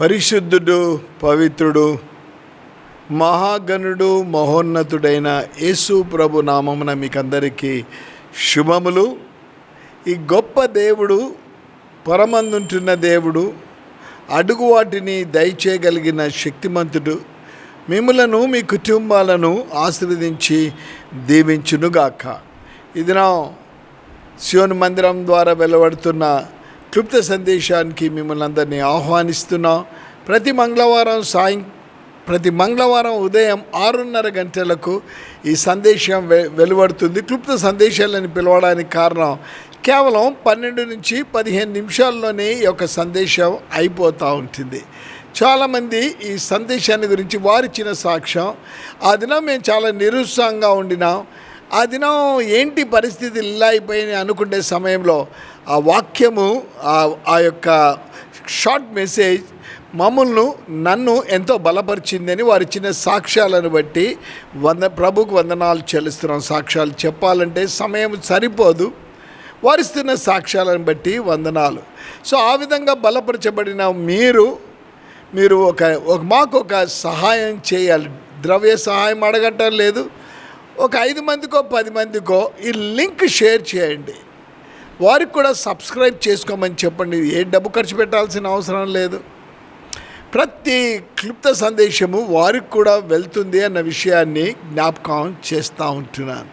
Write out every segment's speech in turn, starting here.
పరిశుద్ధుడు పవిత్రుడు మహాగణుడు మహోన్నతుడైన యేసు ప్రభు నామమున మీకందరికీ శుభములు. ఈ గొప్ప దేవుడు పరమందుంటున్న దేవుడు అడుగు వాటిని దయచేయగలిగిన శక్తిమంతుడు మిమ్మలను మీ కుటుంబాలను ఆశీర్వదించి దీవించునుగాక. ఇది నా శివుని మందిరం ద్వారా వెలువడుతున్న క్లుప్త సందేశానికి మిమ్మల్ని అందరినీ ఆహ్వానిస్తున్నాం. ప్రతి మంగళవారం సాయం ప్రతి మంగళవారం ఉదయం ఆరున్నర గంటలకు ఈ సందేశం వె వెలువడుతుంది. క్లుప్త సందేశాలని పిలవడానికి కారణం కేవలం పన్నెండు నుంచి పదిహేను నిమిషాల్లోనే ఈ యొక్క సందేశం అయిపోతూ ఉంటుంది. చాలామంది ఈ సందేశాన్ని గురించి వారిచ్చిన సాక్ష్యం ఆ దినం మేము చాలా నిరుత్సాహంగా ఉండినాం. ఆ దినం ఏంటి పరిస్థితి ఇలా అయిపోయినాయి అనుకునే సమయంలో ఆ వాక్యము ఆ- యొక్క షార్ట్ మెసేజ్ మమ్మల్ని నన్ను ఎంతో బలపరిచిందని వారు ఇచ్చిన సాక్ష్యాలను బట్టి వంద ప్రభుకు వందనాలు చెల్లిస్తున్నాం. సాక్ష్యాలు చెప్పాలంటే సమయం సరిపోదు. వారిస్తున్న సాక్ష్యాలను బట్టి వందనాలు. సో ఆ విధంగా బలపరచబడిన మీరు మీరు ఒక ఒక మాకు ఒక సహాయం చేయాలి. ద్రవ్య సహాయం అడగటం లేదు. ఒక ఐదు మందికో పది మందికో ఈ లింక్ షేర్ చేయండి. వారికి కూడా సబ్స్క్రైబ్ చేసుకోమని చెప్పండి. ఏ డబ్బు ఖర్చు పెట్టాల్సిన అవసరం లేదు. ప్రతి క్లుప్త సందేశము వారికి కూడా వెళ్తుంది అన్న విషయాన్ని జ్ఞాపకం చేస్తూ ఉంటున్నాను.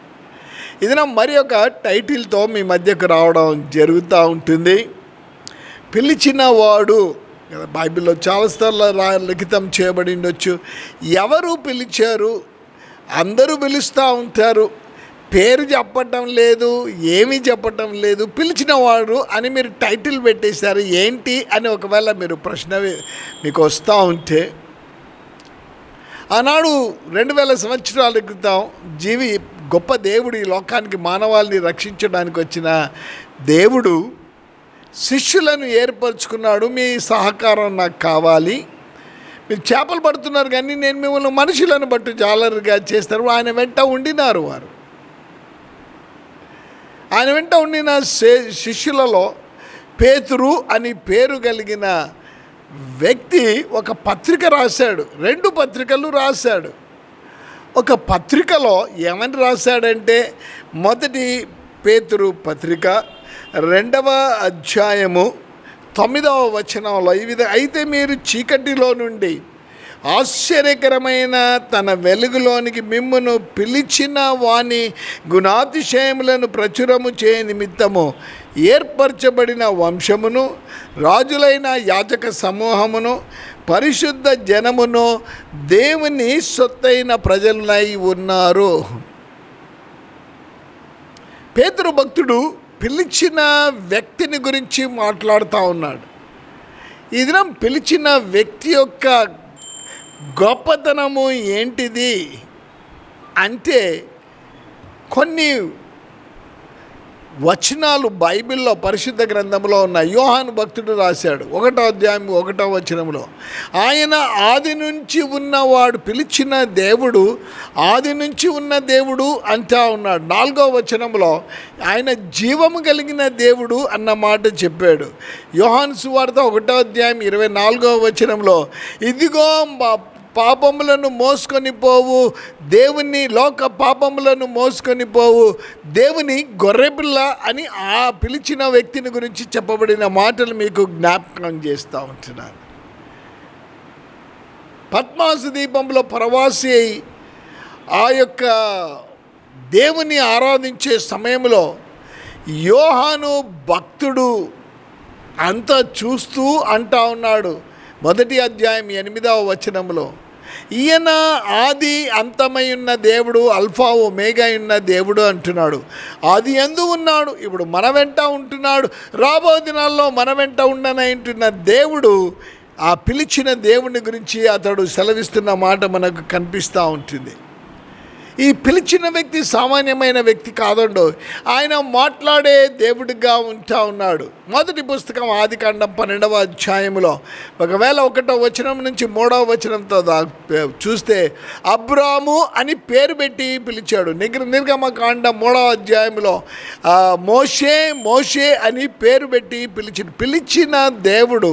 ఇది నా మరి ఒక టైటిల్తో మీ మధ్యకు రావడం జరుగుతూ ఉంటుంది. పిలిచిన వాడు కదా బైబిల్లో చాలా స్థలాల్లో లిఖితం చేయబడి ఉండొచ్చు. ఎవరు పిలిచారు? అందరూ పిలుస్తూ ఉంటారు. పేరు చెప్పటం లేదు ఏమీ చెప్పటం లేదు పిలిచిన వారు అని మీరు టైటిల్ పెట్టేశారు ఏంటి అని ఒకవేళ మీరు ప్రశ్న మీకు వస్తూ ఉంటే. ఆనాడు రెండు వేల సంవత్సరాల క్రితం జీవి గొప్ప దేవుడు ఈ లోకానికి మానవాల్ని రక్షించడానికి వచ్చిన దేవుడు శిష్యులను ఏర్పరచుకున్నాడు మీ సహకారం నాకు కావాలి. మీరు చేపలు పడుతున్నారు కానీ నేను మిమ్మల్ని మనుషులను బట్టు జాలరుగా చేస్తారు. ఆయన వెంట ఉండినారు వారు. ఆయన వెంట ఉండిన శే- శిష్యులలో పేతురు అని పేరు కలిగిన వ్యక్తి ఒక పత్రిక రాశాడు. రెండు పత్రికలు రాశాడు. ఒక పత్రికలో ఏమని రాశాడంటే మొదటి పేతురు పత్రిక రెండవ అధ్యాయము తొమ్మిదవ వచనంలో ఈ విధంగా అయితే మీరు చీకటిలో నుండి ఆశ్చర్యకరమైన తన వెలుగులోనికి మిమ్మును పిలిచిన వాని గుణాతిశయములను ప్రచురము చే నిమిత్తము ఏర్పరచబడిన వంశమును రాజులైన యాజక సమూహమును పరిశుద్ధ జనమును దేవుని సొత్తైన ప్రజలై ఉన్నారు. పేతురు భక్తుడు పిలిచిన వ్యక్తిని గురించి మాట్లాడుతూ ఉన్నాడు. ఈ దినం పిలిచిన వ్యక్తి యొక్క గొప్పతనము ఏంటిది? అంటే కొన్ని వచనాలు బైబిల్లో పరిశుద్ధ గ్రంథంలో ఉన్న యోహాను భక్తుడు రాశాడు ఒకటో అధ్యాయం ఒకటో వచనంలో. ఆయన ఆది నుంచి ఉన్నవాడు పిలిచిన దేవుడు ఆది నుంచి ఉన్న దేవుడు అంటా ఉన్నాడు. నాలుగో వచనంలో ఆయన జీవము కలిగిన దేవుడు అన్న మాట చెప్పాడు. యోహాను సువార్త ఒకటో అధ్యాయం ఇరవై నాలుగో వచనంలో ఇదిగో పాపములను మోసుకొని పోవు. దేవుని లోక పాపములను మోసుకొని పోవు. దేవుని గొర్రెపిల్ల అని ఆ పిలిచిన వ్యక్తిని గురించి చెప్పబడిన మాటలు మీకు జ్ఞాపకం చేస్తూ ఉంటున్నాను. పద్మాసు దీపంలో ప్రవాసి అయి ఆ యొక్క దేవుని ఆరాధించే సమయంలో యోహాను భక్తుడు అంతా చూస్తూ అంటా ఉన్నాడు. మొదటి అధ్యాయం ఎనిమిదవ వచనంలో ఈయన ఆది అంతమై ఉన్న దేవుడు అల్ఫా ఓ మేఘ ఉన్న దేవుడు అంటున్నాడు. ఆది ఎందు ఉన్నాడు ఇప్పుడు మన వెంట ఉంటున్నాడు. రాబో దినాల్లో మన వెంట ఉండనంటున్న దేవుడు ఆ పిలిచిన దేవుని గురించి అతడు సెలవిస్తున్న మాట మనకు కనిపిస్తూ ఉంటుంది. ఈ పిలిచిన వ్యక్తి సామాన్యమైన వ్యక్తి కాదండు. ఆయన మాట్లాడే దేవుడిగా ఉంటా ఉన్నాడు. మొదటి పుస్తకం ఆదికాండం పన్నెండవ అధ్యాయంలో ఒకవేళ ఒకటో వచనం నుంచి మూడవ వచనంతో చూస్తే అబ్రాము అని పేరు పెట్టి పిలిచాడు. నిగ్ర నిర్గమకాండం మూడవ అధ్యాయంలో మోషే మోషే అని పేరు పెట్టి పిలిచి పిలిచిన దేవుడు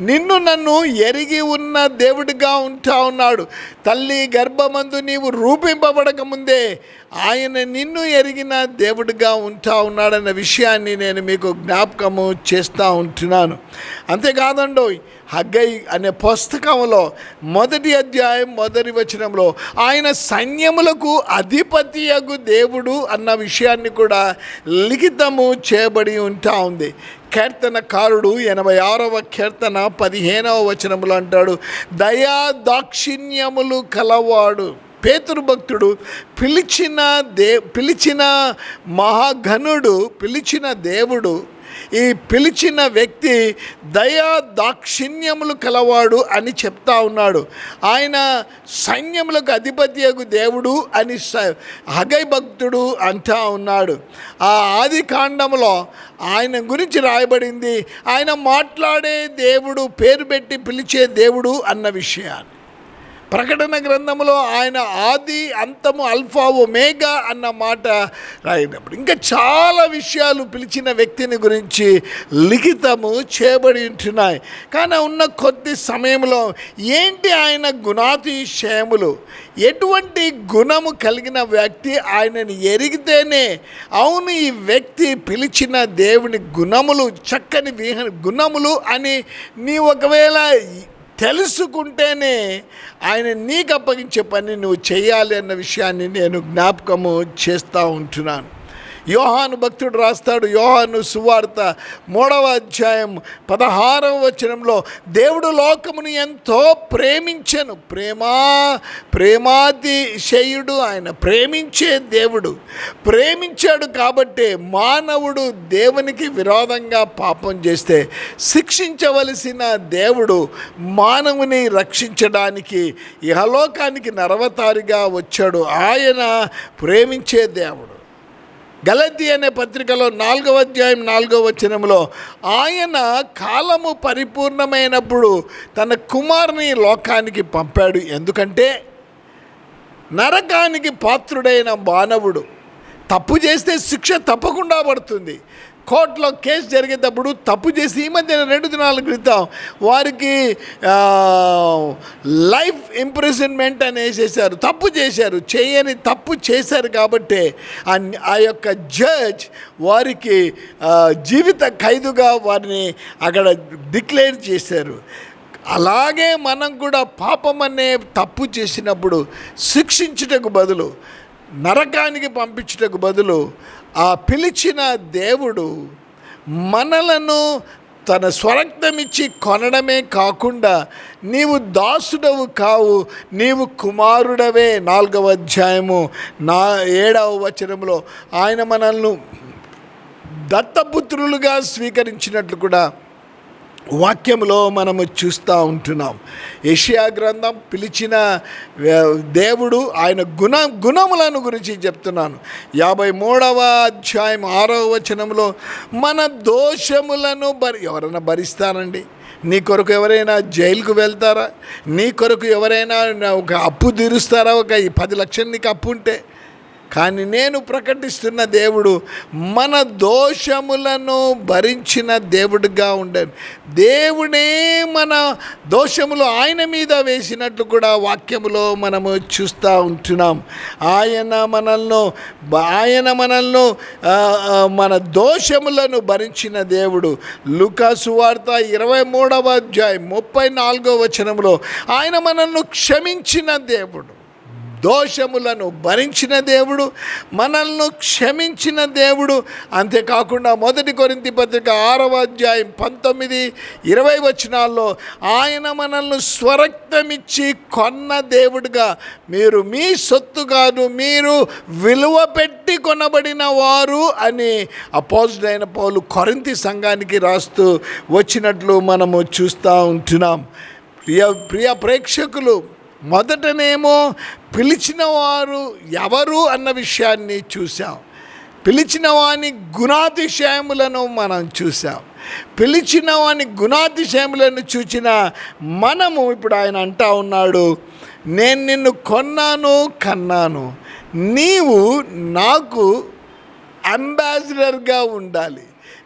నిన్ను నన్ను ఎరిగి ఉన్న దేవుడిగా ఉంటా ఉన్నాడు. తల్లి గర్భమందు నీవు రూపింపబడక ముందే ఆయన నిన్ను ఎరిగిన దేవుడిగా ఉంటా ఉన్నాడన్న విషయాన్ని నేను మీకు జ్ఞాపకము చేస్తూ ఉంటున్నాను. అంతేకాదండో హగ్గై అనే పుస్తకంలో మొదటి అధ్యాయం మొదటి వచనంలో ఆయన సైన్యములకు అధిపతియగు దేవుడు అన్న విషయాన్ని కూడా లిఖితము చేయబడి ఉంటా ఉంది. కీర్తనకారుడు ఎనభై ఆరవ కీర్తన పదిహేనవ వచనములు అంటాడు దయా దాక్షిణ్యములు కలవాడు. పేతురు భక్తుడు పిలిచిన దే పిలిచిన మహాఘనుడు పిలిచిన దేవుడు ఈ పిలిచిన వ్యక్తి దయా దాక్షిణ్యములు కలవాడు అని చెప్తా ఉన్నాడు. ఆయన సైన్యములకు అధిపత్యకు దేవుడు అని స- హగై భక్తుడు అంటా ఉన్నాడు. ఆ ఆది కాండంలో ఆయన గురించి రాయబడింది ఆయన మాట్లాడే దేవుడు పేరు పెట్టి పిలిచే దేవుడు అన్న విషయాన్ని. ప్రకటన గ్రంథంలో ఆయన ఆది అంతము అల్ఫా ఒమేగా అన్న మాట రాయినప్పుడు ఇంకా చాలా విషయాలు పిలిచిన వ్యక్తిని గురించి లిఖితము చేయబడి ఉంటున్నాయి. కానీ ఉన్న కొద్ది సమయంలో ఏంటి ఆయన గుణాతిశయములు? ఎటువంటి గుణము కలిగిన వ్యక్తి ఆయనని ఎరిగితేనే అవును ఈ వ్యక్తి పిలిచిన దేవుని గుణములు చక్కని విహ గుణములు అని నీ ఒకవేళ తెలుసుకుంటేనే ఆయన నీకు అప్పగించే పని నువ్వు చేయాలి అన్న విషయాన్ని నేను జ్ఞాపకము చేస్తూ ఉంటున్నాను. యోహాను భక్తుడు రాస్తాడు యోహాను సువార్త. మూడవ అధ్యాయం పదహారవ వచనంలో దేవుడు లోకమును ఎంతో ప్రేమించను. ప్రేమా ప్రేమాతిశయుడు ఆయన ప్రేమించే దేవుడు. ప్రేమించాడు కాబట్టే మానవుడు దేవునికి విరోధంగా పాపం చేస్తే శిక్షించవలసిన దేవుడు మానవుని రక్షించడానికి ఇహలోకానికి నరవతారిగా వచ్చాడు. ఆయన ప్రేమించే దేవుడు. గలతి అనే పత్రికలో నాలుగవ అధ్యాయం నాలుగవ వచనంలో ఆయన కాలము పరిపూర్ణమైనప్పుడు తన కుమారుని లోకానికి పంపాడు. ఎందుకంటే నరకానికి పాత్రుడైన మానవుడు తప్పు చేస్తే శిక్ష తప్పకుండా పడుతుంది. కోర్టులో కేసు జరిగేటప్పుడు తప్పు చేసి ఈ మధ్య రెండు దినాల క్రితం వారికి లైఫ్ ఇంప్రిజన్మెంట్ అని వేసేసారు తప్పు చేశారు. చేయని తప్పు చేశారు కాబట్టి ఆ యొక్క జడ్జ్ వారికి జీవిత ఖైదుగా వారిని అక్కడ డిక్లేర్ చేశారు. అలాగే మనం కూడా పాపం అనే తప్పు చేసినప్పుడు శిక్షించుటకు బదులు నరకానికి పంపించుటకు బదులు ఆ పిలిచిన దేవుడు మనలను తన స్వరక్తమిచ్చి కొనడమే కాకుండా నీవు దాసుడవు కావు నీవు కుమారుడవే. నాలుగవ అధ్యాయము నా ఏడవ వచనంలో ఆయన మనల్ని దత్తపుత్రులుగా స్వీకరించినట్లు కూడా వాక్యంలో మనము చూస్తూ ఉంటున్నాం. ఏషియా గ్రంథం పిలిచిన దేవుడు ఆయన గుణ గుణములను గురించి చెప్తున్నాను. యాభై మూడవ అధ్యాయం ఆరవ వచనంలో మన దోషములను భరి ఎవరైనా భరిస్తారండి? నీ కొరకు ఎవరైనా జైలుకు వెళ్తారా? నీ కొరకు ఎవరైనా ఒక అప్పు తీరుస్తారా? ఒక ఈ పది లక్షలు నీకు అప్పు ఉంటే? కానీ నేను ప్రకటిస్తున్న దేవుడు మన దోషములను భరించిన దేవుడిగా ఉండను. దేవుడే మన దోషములు ఆయన మీద వేసినట్లు కూడా వాక్యములో మనము చూస్తూ ఉంటున్నాం. ఆయన మనల్ని ఆయన మనల్ని మన దోషములను భరించిన దేవుడు. లుకాసు వార్త ఇరవై మూడవ అధ్యాయం ముప్పై నాలుగో వచనంలో ఆయన మనల్ని క్షమించిన దేవుడు. దోషములను భరించిన దేవుడు మనల్ని క్షమించిన దేవుడు. అంతేకాకుండా మొదటి కొరింతి పత్రిక ఆరవ అధ్యాయం పంతొమ్మిది ఇరవై వచనాల్లో ఆయన మనల్ని స్వరక్తమిచ్చి కొన్న దేవుడుగా మీరు మీ సొత్తు కాదు మీరు విలువ పెట్టి కొనబడిన వారు అని అపోజిడైన పౌలు కొరింతి సంఘానికి రాస్తూ వచ్చినట్లు మనము చూస్తూ ఉంటున్నాం. ప్రియ ప్రియ ప్రేక్షకులు మొదటనేమో పిలిచిన వారు ఎవరు అన్న విషయాన్ని చూసాం పిలిచిన వాని గుణాతిశయములను మనం చూసాం పిలిచిన వాని గుణాతిశయములను చూచిన మనము ఇప్పుడు ఆయన అంటా ఉన్నాడు నేను నిన్ను కొన్నాను కన్నాను. నీవు నాకు అంబాసిడర్గా ఉండాలి.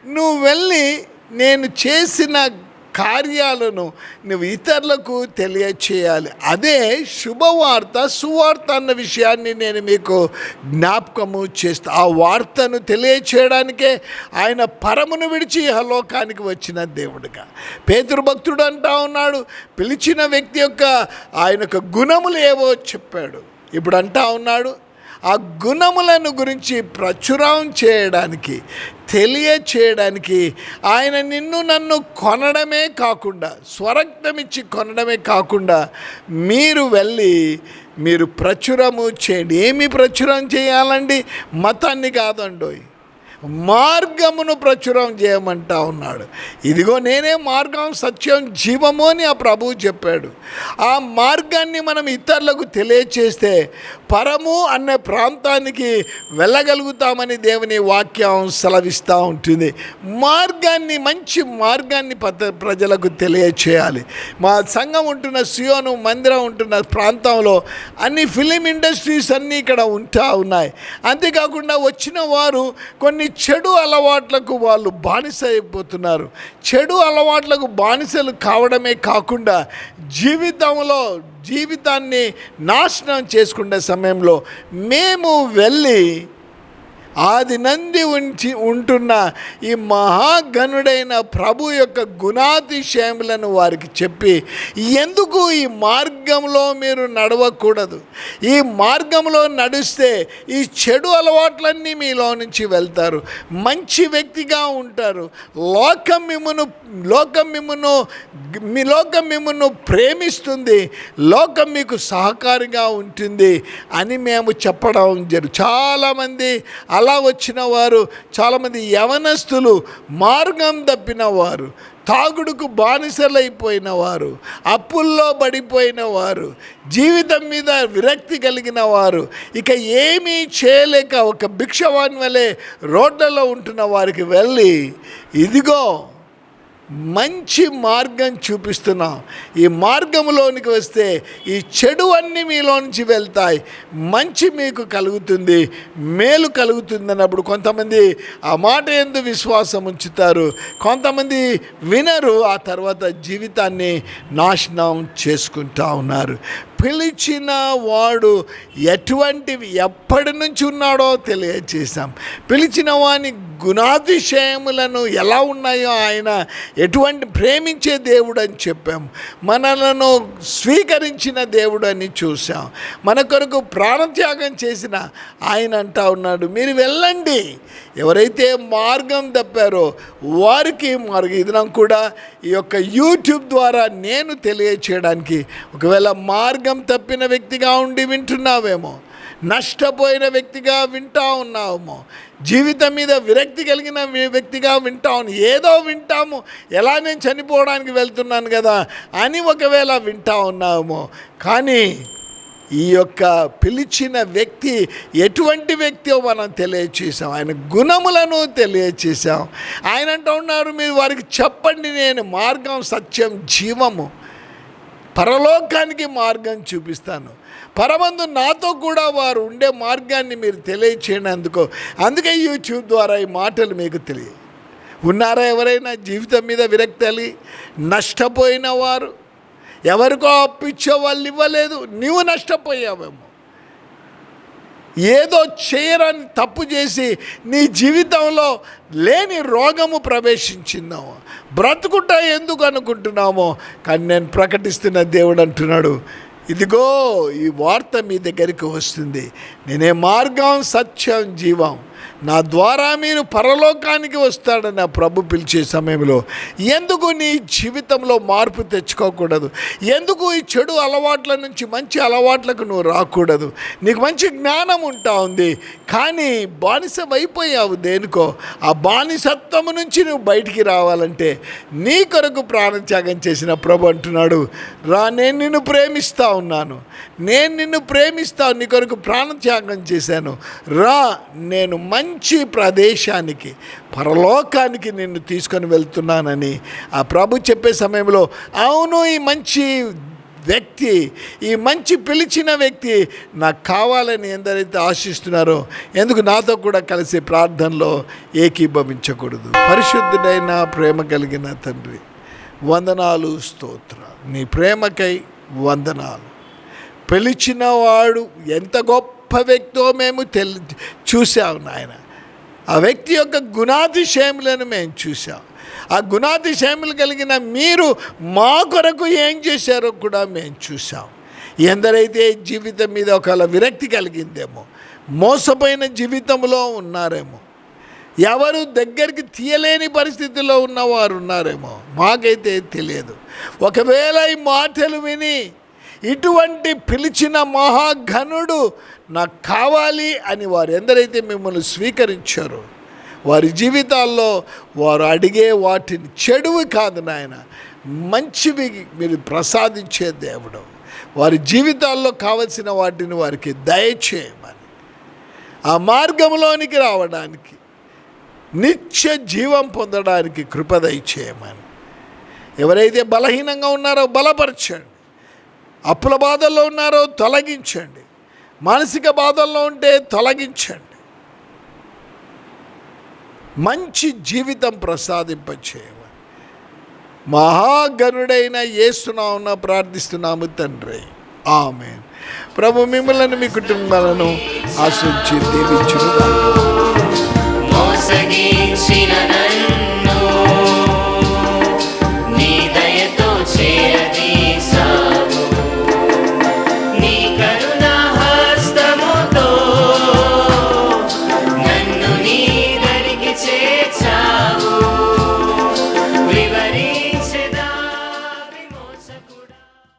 నువ్వు వెళ్ళి నేను చేసిన కార్యాలను నువ్వు ఇతరులకు తెలియచేయాలి. అదే శుభవార్త సువార్త అన్న విషయాన్ని నేను మీకు జ్ఞాపకము చేస్తా. ఆ వార్తను తెలియచేయడానికే ఆయన పరమును విడిచి లోకానికి వచ్చిన దేవుడిగా. పేతృభక్తుడు అంటా ఉన్నాడు పిలిచిన వ్యక్తి యొక్క ఆయన యొక్క గుణములు ఏవో చెప్పాడు. ఇప్పుడు అంటా ఉన్నాడు ఆ గుణములను గురించి ప్రచురం చేయడానికి తెలియచేయడానికి ఆయన నిన్ను నన్ను కొనడమే కాకుండా స్వరక్తమిచ్చి కొనడమే కాకుండా మీరు వెళ్ళి మీరు ప్రచురము చేయండి. ఏమి ప్రచురం చేయాలండి? మతాన్ని కాదండోయ్. మార్గమును ప్రచురం చేయమంటా ఉన్నాడు. ఇదిగో నేనే మార్గం సత్యం జీవము అని ఆ ప్రభువు చెప్పాడు. ఆ మార్గాన్ని మనం ఇతరులకు తెలియచేస్తే పరము అనే ప్రాంతానికి వెళ్ళగలుగుతామని దేవుని వాక్యం సెలవిస్తూ ఉంటుంది. మార్గాన్ని మంచి మార్గాన్ని పత ప్రజలకు తెలియచేయాలి. మా సంఘం ఉంటున్న సియోను మందిరం ఉంటున్న ప్రాంతంలో అన్ని ఫిలిం ఇండస్ట్రీస్ అన్నీ ఇక్కడ ఉంటా ఉన్నాయి. అంతేకాకుండా వచ్చిన వారు కొన్ని చెడు అలవాట్లకు వాళ్ళు బానిస అయిపోతున్నారు. చెడు అలవాట్లకు బానిసలు కావడమే కాకుండా జీవితంలో జీవితాన్ని నాశనం చేసుకునే సమయంలో మేము వెళ్ళి ఆది నంది ఉంచి ఉంటున్న ఈ మహాగణుడైన ప్రభు యొక్క గుణాతిశయములను వారికి చెప్పి ఎందుకు ఈ మార్గంలో మీరు నడవకూడదు? ఈ మార్గంలో నడిస్తే ఈ చెడు అలవాట్లన్నీ మీలో నుంచి వెళ్తారు. మంచి వ్యక్తిగా ఉంటారు. లోకం మిమ్మును లోకం మిమ్మును మీ లోకం మిమ్మును ప్రేమిస్తుంది. లోకం మీకు సహకారిగా ఉంటుంది అని మేము చెప్పడం జరు చాలామంది అలా వచ్చిన వారు చాలామంది యవనస్తులు మార్గం తప్పిన వారు తాగుడుకు బానిసలైపోయిన వారు అప్పుల్లో పడిపోయిన వారు జీవితం మీద విరక్తి కలిగిన వారు ఇక ఏమీ చేయలేక ఒక భిక్షవాన్ వలె రోడ్లలో ఉంటున్న వారికి వెళ్ళి ఇదిగో మంచి మార్గం చూపిస్తున్నాం. ఈ మార్గంలోనికి వస్తే ఈ చెడు అన్నీ మీలో నుంచి వెళ్తాయి. మంచి మీకు కలుగుతుంది మేలు కలుగుతుంది అన్నప్పుడు కొంతమంది ఆ మాట ఎందు విశ్వాసం ఉంచుతారు. కొంతమంది వినరు ఆ తర్వాత జీవితాన్ని నాశనం చేసుకుంటా ఉన్నారు. పిలిచిన వాడు ఎటువంటివి ఎప్పటి నుంచి ఉన్నాడో తెలియచేసాం పిలిచిన వాని గుణాతిశయములను ఎలా ఉన్నాయో ఆయన ఎటువంటి ప్రేమించే దేవుడు అని చెప్పాం. మనలను స్వీకరించిన దేవుడు అని చూసాం మన కొరకు ప్రాణత్యాగం చేసిన ఆయన అంటా ఉన్నాడు మీరు వెళ్ళండి. ఎవరైతే మార్గం తప్పారో వారికి మార్గం. ఇదినం కూడా ఈ యొక్క యూట్యూబ్ ద్వారా నేను తెలియచేయడానికి ఒకవేళ మార్గం తప్పిన వ్యక్తిగా ఉండి వింటున్నావేమో నష్టపోయిన వ్యక్తిగా వింటా ఉన్నామో. జీవితం మీద విరక్తి కలిగిన వ్యక్తిగా వింటాము ఏదో వింటాము. ఎలా నేను చనిపోవడానికి వెళ్తున్నాను కదా అని ఒకవేళ వింటా ఉన్నామో. కానీ ఈ యొక్క పిలిచిన వ్యక్తి ఎటువంటి వ్యక్తియో మనం తెలియచేసాం ఆయన గుణములను తెలియచేసాం ఆయన అంటూ ఉన్నారు మీరు వారికి చెప్పండి నేను మార్గం సత్యం జీవము. పరలోకానికి మార్గం చూపిస్తాను. పరమందు నాతో కూడా వారు ఉండే మార్గాన్ని మీరు తెలియచేయండి అందుకో. అందుకే యూట్యూబ్ ద్వారా ఈ మాటలు మీకు తెలియ. ఉన్నారా ఎవరైనా జీవితం మీద విరక్తలి? నష్టపోయిన వారు? ఎవరికో అప్పిచ్చో వాళ్ళు ఇవ్వలేదు. నీవు నష్టపోయావేమో. ఏదో చేయరని తప్పు చేసి నీ జీవితంలో లేని రోగము ప్రవేశించిందాము బ్రతుకుంటా ఎందుకు అనుకుంటున్నామో? కానీ నేను ప్రకటిస్తున్న దేవుడు అంటున్నాడు ఇదిగో ఈ వార్త మీ దగ్గరికి వస్తుంది. నేనే మార్గం సత్యం జీవం. నా ద్వారా మీరు పరలోకానికి వస్తాడని ఆ ప్రభు పిలిచే సమయంలో ఎందుకు నీ జీవితంలో మార్పు తెచ్చుకోకూడదు? ఎందుకు ఈ చెడు అలవాట్ల నుంచి మంచి అలవాట్లకు నువ్వు రాకూడదు? నీకు మంచి జ్ఞానం ఉంటా ఉంది కానీ బానిసమైపోయావు దేనికో? ఆ బానిసత్వము నుంచి నువ్వు బయటికి రావాలంటే నీ కొరకు ప్రాణత్యాగం చేసిన ప్రభు అంటున్నాడు రా నేను నిన్ను ప్రేమిస్తా ఉన్నాను. నేను నిన్ను ప్రేమిస్తా నీ కొరకు ప్రాణత్యాగం చేశాను. రా నేను మంచి మంచి ప్రదేశానికి పరలోకానికి నిన్ను తీసుకొని వెళ్తున్నానని ఆ ప్రభు చెప్పే సమయంలో అవును ఈ మంచి వ్యక్తి ఈ మంచి పిలిచిన వ్యక్తి నాకు కావాలని ఎందరైతే ఆశిస్తున్నారో ఎందుకు నాతో కూడా కలిసి ప్రార్థనలో ఏకీభవించకూడదు. పరిశుద్ధుడైన ప్రేమ కలిగిన తండ్రి వందనాలు స్తోత్ర నీ ప్రేమకై వందనాలు. పిలిచిన వాడు ఎంత గొప్ప వ్యక్తో మేము తెలి చూసాము నాయన. ఆ వ్యక్తి యొక్క గుణాతిశయములను మేము చూసాం ఆ గుణాతిశయములు కలిగిన మీరు మా కొరకు ఏం చేశారో కూడా మేము చూసాం ఎందరైతే జీవితం మీద ఒకవేళ విరక్తి కలిగిందేమో మోసపోయిన జీవితంలో ఉన్నారేమో ఎవరు దగ్గరికి తీయలేని పరిస్థితిలో ఉన్నవారు ఉన్నారేమో మాకైతే తెలియదు. ఒకవేళ ఈ మాటలు విని ఇటువంటి పిలిచిన మహాఘనుడు నాకు కావాలి అని వారు ఎందరైతే మిమ్మల్ని స్వీకరించారో వారి జీవితాల్లో వారు అడిగే వాటిని చెడువి కాదు నాయన. మంచివి మీరు ప్రసాదించే దేవుడు. వారి జీవితాల్లో కావలసిన వాటిని వారికి దయచేయమని. ఆ మార్గంలోనికి రావడానికి నిత్య జీవం పొందడానికి కృపదయ చేయమని ఎవరైతే బలహీనంగా ఉన్నారో బలపరచండి. అప్పుల బాధల్లో ఉన్నారో తొలగించండి. మానసిక బాధల్లో ఉంటే తొలగించండి. మంచి జీవితం ప్రసాదింపచేయమని. మహాగనుడైన ఏసునామున ప్రార్థిస్తున్నాము తండ్రి. ఆమె ప్రభు మిమ్మల్ని మీ కుటుంబాలను ఆశించి దీవించును మోసగించిన